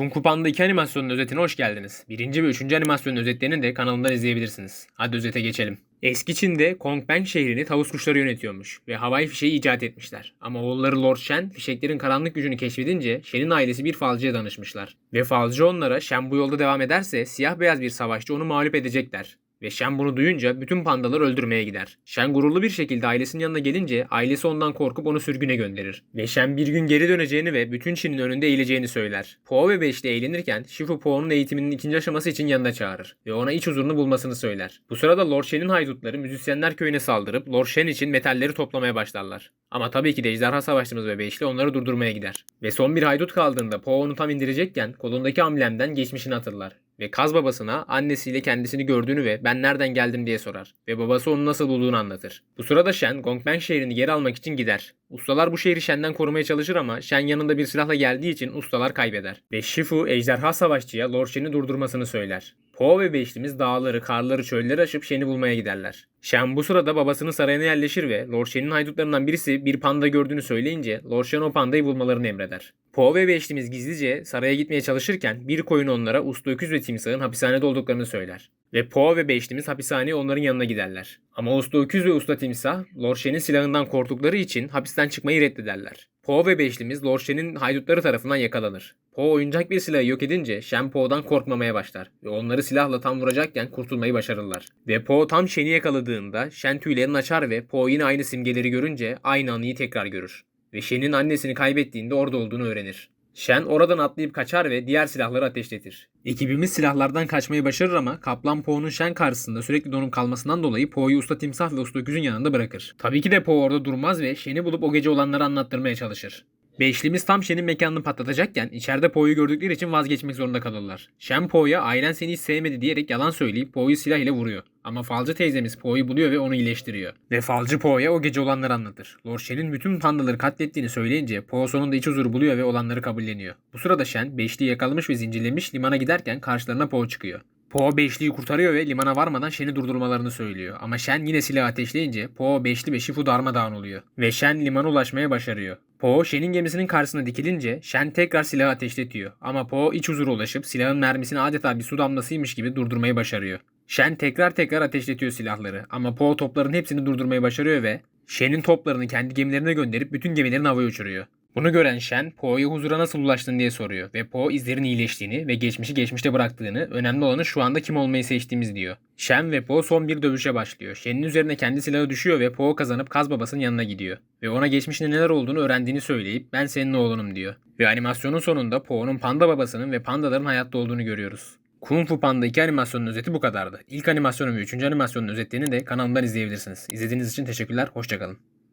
Kung Fu Panda 2 animasyonun özetine hoş geldiniz. Birinci ve üçüncü animasyonun özetlerini de kanalımdan izleyebilirsiniz. Hadi özete geçelim. Eski Çin'de Kongpeng şehrini tavus kuşları yönetiyormuş ve havai fişeği icat etmişler. Ama oğulları Lord Shen fişeklerin karanlık gücünü keşfedince Shen'in ailesi bir falcıya danışmışlar. Ve falcı onlara Shen bu yolda devam ederse siyah beyaz bir savaşçı onu mağlup edecekler. Ve Shen bunu duyunca bütün pandaları öldürmeye gider. Shen gururlu bir şekilde ailesinin yanına gelince ailesi ondan korkup onu sürgüne gönderir. Ve Shen bir gün geri döneceğini ve bütün Çin'in önünde eğileceğini söyler. Po ve Beşli eğlenirken Shifu Po'nun eğitiminin ikinci aşaması için yanına çağırır ve ona iç huzurunu bulmasını söyler. Bu sırada Lord Shen'in haydutları müzisyenler köyüne saldırıp Lord Shen için metalleri toplamaya başlarlar. Ama tabii ki de ejderha savaşçımız ve Beşli onları durdurmaya gider. Ve son bir haydut kaldığında Po onu tam indirecekken kolundaki amblemden geçmişini hatırlar ve Kaz babasına annesiyle kendisini gördüğünü ve ben nereden geldim diye sorar ve babası onu nasıl bulduğunu anlatır. Bu sırada Shen Gongpeng şehrini geri almak için gider. Ustalar bu şehri Shen'den korumaya çalışır ama Shen yanında bir silahla geldiği için ustalar kaybeder. Ve Shifu ejderha savaşçıya Lord Shen'i durdurmasını söyler. Po ve Beşlimiz dağları, karları, çölleri aşıp Shen'i bulmaya giderler. Shen bu sırada babasının sarayına yerleşir ve Lord Shen'in haydutlarından birisi bir panda gördüğünü söyleyince Lord Shen o pandayı bulmalarını emreder. Po ve Beşlimiz gizlice saraya gitmeye çalışırken bir koyun onlara usta öküz ve timsahın hapishanede olduklarını söyler. Ve Po ve Beşlimiz hapishaneye onların yanına giderler. Ama usta öküz ve usta timsah Lord Shen'in silahından korktukları için hapisten çıkmayı reddederler. Po ve Beşlimiz Lord Shen'in haydutları tarafından yakalanır. Po oyuncak bir silahı yok edince Shen Po'dan korkmamaya başlar ve onları silahla tam vuracakken kurtulmayı başarırlar. Ve Po tam Shen'i yakaladığında Shen tüylerini açar ve Po yine aynı simgeleri görünce aynı anıyı tekrar görür. Ve Shen'in annesini kaybettiğinde orada olduğunu öğrenir. Shen oradan atlayıp kaçar ve diğer silahları ateşletir. Ekibimiz silahlardan kaçmayı başarır ama Kaplan Po'nun Shen karşısında sürekli donum kalmasından dolayı Po'yu Usta Timsah ve Usta Öküz'ün yanında bırakır. Tabii ki de Po orada durmaz ve Shen'i bulup o gece olanları anlattırmaya çalışır. Beşlimiz tam Shen'in mekanını patlatacakken içeride Po'yu gördükleri için vazgeçmek zorunda kalırlar. Shen Po'ya ailen seni hiç sevmedi diyerek yalan söyleyip Po'yu silah ile vuruyor. Ama falcı teyzemiz Po'yu buluyor ve onu iyileştiriyor. Ve falcı Po'ya o gece olanları anlatır. Lord Shen'in bütün pandaları katlettiğini söyleyince Po sonunda iç huzuru buluyor ve olanları kabulleniyor. Bu sırada Shen Beşli'yi yakalamış ve zincirlemiş limana giderken karşılarına Po çıkıyor. Po Beşli'yi kurtarıyor ve limana varmadan Shen'i durdurmalarını söylüyor. Ama Shen yine silah ateşleyince Po, Beşli ve Shifu darmadağın oluyor. Ve Shen limana ulaşmaya başarıyor. Po, Shen'in gemisinin karşısına dikilince Shen tekrar silahı ateşletiyor. Ama Po iç huzura ulaşıp silahın mermisini adeta bir su damlasıymış gibi durdurmayı başarıyor. Shen tekrar tekrar ateşletiyor silahları ama Po topların hepsini durdurmayı başarıyor ve Shen'in toplarını kendi gemilerine gönderip bütün gemilerini havaya uçuruyor. Bunu gören Shen, Po'ya huzura nasıl ulaştın diye soruyor ve Po izlerin iyileştiğini ve geçmişi geçmişte bıraktığını, önemli olanı şu anda kim olmayı seçtiğimiz diyor. Shen ve Po son bir dövüşe başlıyor. Shen'in üzerine kendi silahı düşüyor ve Po kazanıp Kaz babasının yanına gidiyor. Ve ona geçmişinde neler olduğunu öğrendiğini söyleyip ben senin oğlunum diyor. Ve animasyonun sonunda Po'nun panda babasının ve pandaların hayatta olduğunu görüyoruz. Kung Fu Panda 2 animasyonun özeti bu kadardı. İlk animasyonun ve 3. animasyonun özetlerini de kanalımdan izleyebilirsiniz. İzlediğiniz için teşekkürler, hoşçakalın.